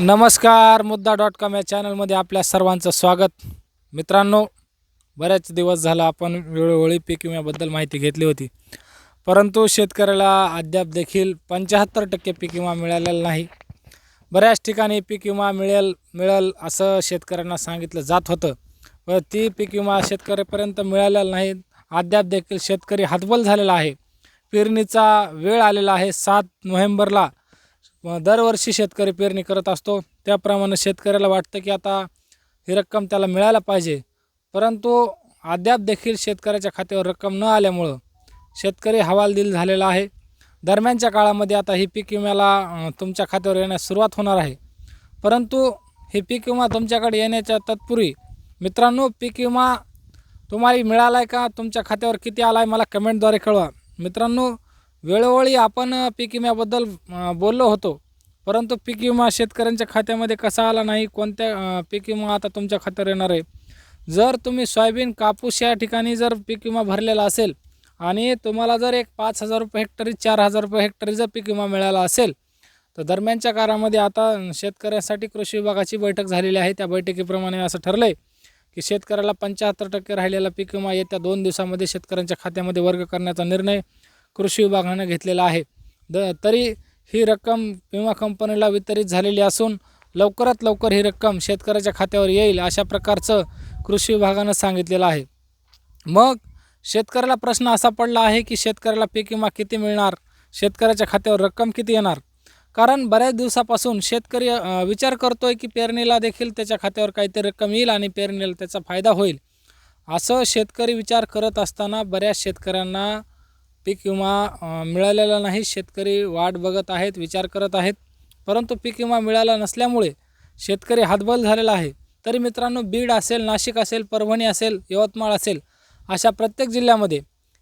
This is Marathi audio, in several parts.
नमस्कार मुद्दा डॉट कॉम या चॅनलमध्ये आपल्या सर्वांचं स्वागत. मित्रांनो बऱ्याच दिवस झाला आपण वेळोवेळी पीक विम्याबद्दल माहिती घेतली होती. परंतु शेतकऱ्याला अद्याप देखील पंच्याहत्तर टक्के पीक विमा मिळालेला नाही. बऱ्याच ठिकाणी पीक विमा मिळेल मिळेल असं शेतकऱ्यांना सांगितलं जात होतं. व ती पीक विमा शेतकऱ्यापर्यंत मिळालेला नाही. अद्याप देखील शेतकरी हतबल झालेला आहे. पेरणीचा वेळ आलेला आहे सात नोव्हेंबरला. दरवर्षी शेतकरी पेरणी करत असतो. त्याप्रमाणे शेतकऱ्याला वाटतं की आता ही रक्कम त्याला मिळायला पाहिजे. परंतु अद्याप देखील शेतकऱ्याच्या खात्यावर रक्कम न आल्यामुळं शेतकरी हवालदिल झालेला आहे. दरम्यानच्या काळामध्ये आता ही पीक विम्याला तुमच्या खात्यावर येण्यास सुरुवात होणार आहे. परंतु ही पीक विमा तुमच्याकडे येण्याच्या तत्पूर्वी मित्रांनो पीक विमा तुम्हाला मिळाला आहे का? तुमच्या खात्यावर किती आला आहे मला कमेंटद्वारे कळवा. मित्रांनो वेळोवेळी आपण पीक विम्याबद्दल बोललो होतो. परंतु पीक विमा शेतकऱ्यांच्या खात्यामध्ये कसा आला नाही? कोणत्या पीक विमा आता तुमच्या खात्यावर येणार आहे? जर तुम्ही सोयाबीन कापूस या ठिकाणी जर पीक विमा भरलेला असेल आणि तुम्हाला जर एक पाच हजार रुपये हेक्टरी चार हजार रुपये हेक्टरी जर पीक विमा मिळाला असेल तर दरम्यानच्या काळामध्ये आता शेतकऱ्यांसाठी कृषी विभागाची बैठक झालेली आहे. त्या बैठकीप्रमाणे असं ठरलं आहे की शेतकऱ्याला पंच्याहत्तर टक्के राहिलेला पीक विमा येत्या दोन दिवसामध्ये शेतकऱ्यांच्या खात्यामध्ये वर्ग करण्याचा निर्णय कृषी विभागानं घेतलेला आहे. द तरी ही रक्कम विमा कंपनीला वितरित झालेली असून लवकरात लवकर ही रक्कम शेतकऱ्याच्या खात्यावर येईल अशा प्रकारचं कृषी विभागानं सांगितलेलं आहे. मग शेतकऱ्याला प्रश्न असा पडला आहे की शेतकऱ्याला पीक विमा किती मिळणार? शेतकऱ्याच्या खात्यावर रक्कम किती येणार? कारण बऱ्याच दिवसापासून शेतकरी विचार करतोय की पेरणीला देखील त्याच्या खात्यावर काहीतरी रक्कम येईल आणि पेरणीला त्याचा फायदा होईल. असं शेतकरी विचार करत असताना बऱ्याच शेतकऱ्यांना पीक विमा मिळालेला नाही. शेतकरी वाट बघत आहेत विचार करत आहेत. परंतु पीक विमा मिळाला नसल्यामुळे शेतकरी हातबल झालेला आहे. तरी मित्रांनो बीड असेल नाशिक असेल परभणी असेल यवतमाळ असेल अशा प्रत्येक जिल्ह्यामध्ये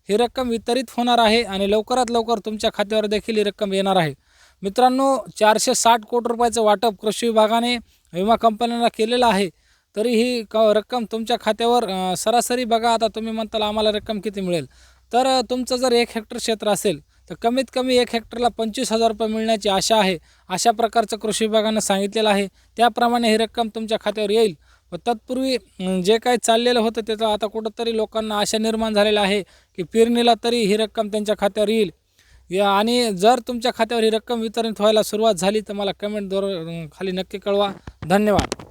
ही रक्कम वितरित होणार आहे आणि लवकरात लवकर तुमच्या खात्यावर देखील ही रक्कम येणार आहे. मित्रांनो चारशे साठ कोटी रुपयाचं वाटप कृषी विभागाने विमा कंपन्यांना केलेलं आहे. तरी ही क रक्कम तुमच्या खात्यावर सरासरी बघा. आता तुम्ही म्हणताल आम्हाला रक्कम किती मिळेल? तर तुमचं जर एक हेक्टर क्षेत्र असेल तर कमीत कमी एक हेक्टरला पंचवीस हजार रुपये मिळण्याची आशा आहे. अशा प्रकारचं कृषी विभागानं सांगितलेलं आहे. त्याप्रमाणे ही रक्कम तुमच्या खात्यावर येईल. व तत्पूर्वी जे काही चाललेलं होतं त्याचं आता कुठंतरी लोकांना आशा निर्माण झालेला आहे की पेरणीला तरी ही रक्कम त्यांच्या खात्यावर येईल. या आणि जर तुमच्या खात्यावर ही रक्कम वितरित व्हायला सुरुवात झाली तर मला कमेंटद्वारे खाली नक्की कळवा. धन्यवाद.